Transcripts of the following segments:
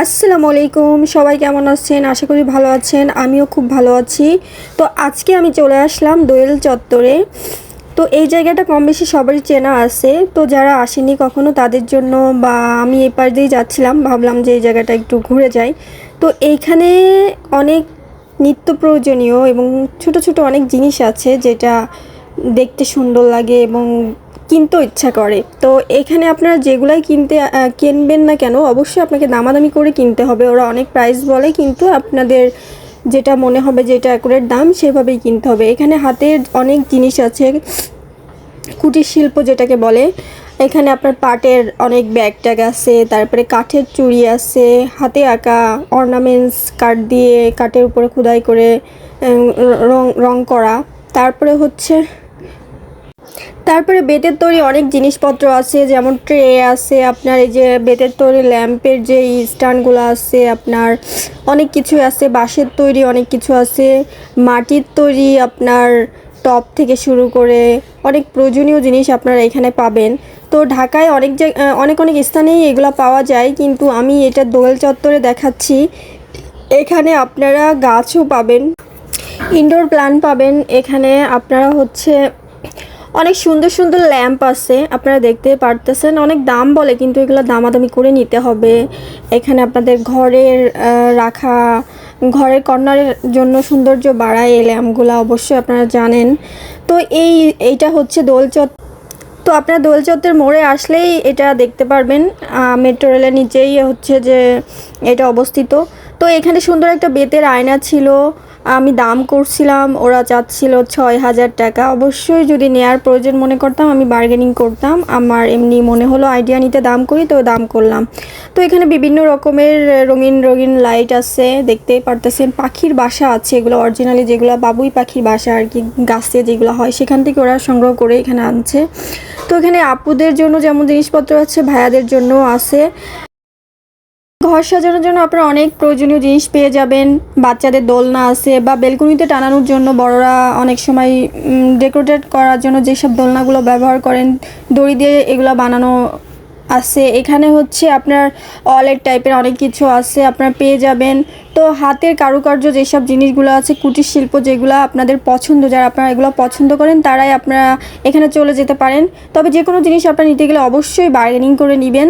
আসসালামু আলাইকুম, সবাই কেমন আছেন? আশা করি ভালো আছেন, আমিও খুব ভালো আছি। তো আজকে আমি চলে আসলাম দোয়েল চত্বরে। তো এই জায়গাটা কম বেশি সবারই চেনা আছে। তো যারা আসেনি কখনো তাদের জন্য বা আমি এই পাশ দিয়েই যাচ্ছিলাম, ভাবলাম যে এই জায়গাটা একটু ঘুরে যাই। তো এইখানে অনেক নিত্য প্রয়োজনীয় এবং ছোট ছোট অনেক জিনিস আছে যেটা দেখতে সুন্দর লাগে এবং কিনতেও ইচ্ছা করে। তো এখানে আপনারা যেগুলাই কিনতে কিনবেন না কেন, অবশ্যই আপনাকে দামাদামি করে কিনতে হবে। ওরা অনেক প্রাইস বলে, কিন্তু আপনাদের যেটা মনে হবে যে এটা অ্যাকুরেট দাম, সেভাবেই কিনতে হবে। এখানে হাতের অনেক জিনিস আছে। কুটির শিল্প যেটাকে বলে, এখানে আপনার পাটের অনেক ব্যাগ ট্যাগ আছে, তারপরে কাঠের চুড়ি আছে, হাতে আঁকা অর্নামেন্টস কাঠ দিয়ে কাঠের উপরে খোদাই করে রং রং করা। তারপরে হচ্ছে তারপরে বেতের তৈরি অনেক জিনিসপত্র আছে, যেমন ট্রে আছে, আপনার এই যে বেতের তৈরি ল্যাম্পের যে স্ট্যান্ডগুলো আছে, আপনার অনেক কিছু আছে, বাঁশের তৈরি অনেক কিছু আছে, মাটির তৈরি আপনার টপ থেকে শুরু করে অনেক প্রয়োজনীয় জিনিস আপনারা এখানে পাবেন। তো ঢাকায় অনেক অনেক অনেক স্থানেই এগুলো পাওয়া যায়, কিন্তু আমি এটা দোয়েল চত্বরে দেখাচ্ছি। এখানে আপনারা গাছও পাবেন ইনডোর প্ল্যান পাবেন, এখানে আপনারা হচ্ছে অনেক সুন্দর সুন্দর ল্যাম্প আছে, আপনারা দেখতে পারতেছেন। অনেক দাম বলে, কিন্তু এগুলো দামাদামি করে নিতে হবে। এখানে আপনাদের ঘরের রাখা, ঘরের কর্নারের জন্য সৌন্দর্য বাড়ায় এই ল্যাম্পগুলো, অবশ্যই আপনারা জানেন। তো এই, এইটা হচ্ছে দোলচত। তো আপনারা দোলচত্বের মোড়ে আসলেই এটা দেখতে পারবেন। মেট্রো রেলের নিচেই হচ্ছে যে এটা অবস্থিত। তো এখানে সুন্দর একটা বেতের আয়না ছিল। আমি দাম করছিলাম, ওরা চাচ্ছিল ছয় হাজার টাকা। অবশ্যই যদি নেয়ার প্রয়োজন মনে করতাম, আমি বার্গেনিং করতাম। আমার এমনি মনে হলো আইডিয়া নিতে দাম করি, তো দাম করলাম। তো এখানে বিভিন্ন রকমের রঙিন রঙিন লাইট আছে, দেখতেই পারতেছেন। পাখির বাসা আছে এগুলো অরিজিনালি যেগুলো বাবুই পাখির বাসা আর কি, গাছে যেগুলো হয়, সেখান থেকে ওরা সংগ্রহ করে এখানে আনছে। তো এখানে আপুদের জন্য যেমন জিনিসপত্র আছে, ভাইয়াদের জন্য আছে। ঘর সাজানোর জন্য আপনারা অনেক প্রয়োজনীয় জিনিস পেয়ে যাবেন। বাচ্চাদের দোলনা আছে বা বেলকুনিতে টানানোর জন্য বড়রা অনেক সময় ডেকোরেট করার জন্য যেসব দোলনাগুলো ব্যবহার করেন, দড়ি দিয়ে এগুলো বানানো আছে। এখানে হচ্ছে আপনার অলের টাইপের অনেক কিছু আছে, আপনারা পেয়ে যাবেন। তো হাতের কারুকার্য যেসব জিনিসগুলো আছে, কুটির শিল্প যেগুলো আপনাদের পছন্দ, যারা আপনারা এগুলো পছন্দ করেন, তারাই আপনারা এখানে চলে যেতে পারেন। তবে যে কোনো জিনিস আপনারা নিতে গেলে অবশ্যই বার্গেনিং করে নেবেন।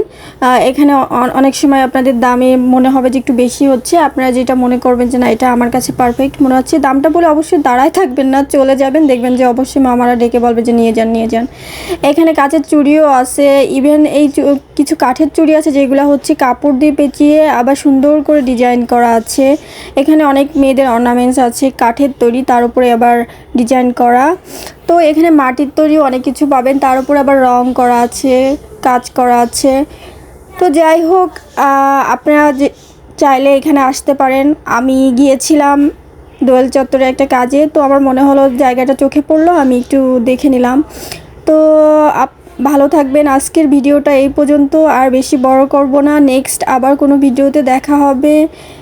এখানে অনেক সময় আপনাদের দামে মনে হবে যে একটু বেশি হচ্ছে। আপনারা যেটা মনে করবেন যে না, এটা আমার কাছে পারফেক্ট মনে হচ্ছে। দামটা বলে অবশ্যই দাঁড়ায় থাকবেন না, চলে যাবেন, দেখবেন যে অবশ্যই মামারা ডেকে বলবে যে নিয়ে যান নিয়ে যান। এখানে কাচের চুড়িও আছে। ইভেন এই কিছু কাঠের চুড়ি আছে, যেগুলো হচ্ছে কাপড় দিয়ে পেঁচিয়ে আবার সুন্দর করে ডিজাইন করা আছে। এখানে অনেক মেয়েদের অর্নামেন্টস আছে, কাঠের তৈরি, তার উপরে আবার ডিজাইন করা। তো এখানে মাটির তৈরি অনেক কিছু পাবেন, তার উপরে আবার রং করা আছে, কাজ করা আছে। তো যাই হোক আপনারা যে, চাইলে এখানে আসতে পারেন। আমি গিয়েছিলাম দোয়েল চত্বরে একটা কাজে, তো আমার মনে হলো জায়গাটা চোখে পড়ল, আমি একটু দেখে নিলাম। তো ভালো থাকবেন, আজকের ভিডিওটা এই পর্যন্ত, আর বেশি বড় করব না নেক্সট আবার কোনো ভিডিওতে দেখা হবে।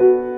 you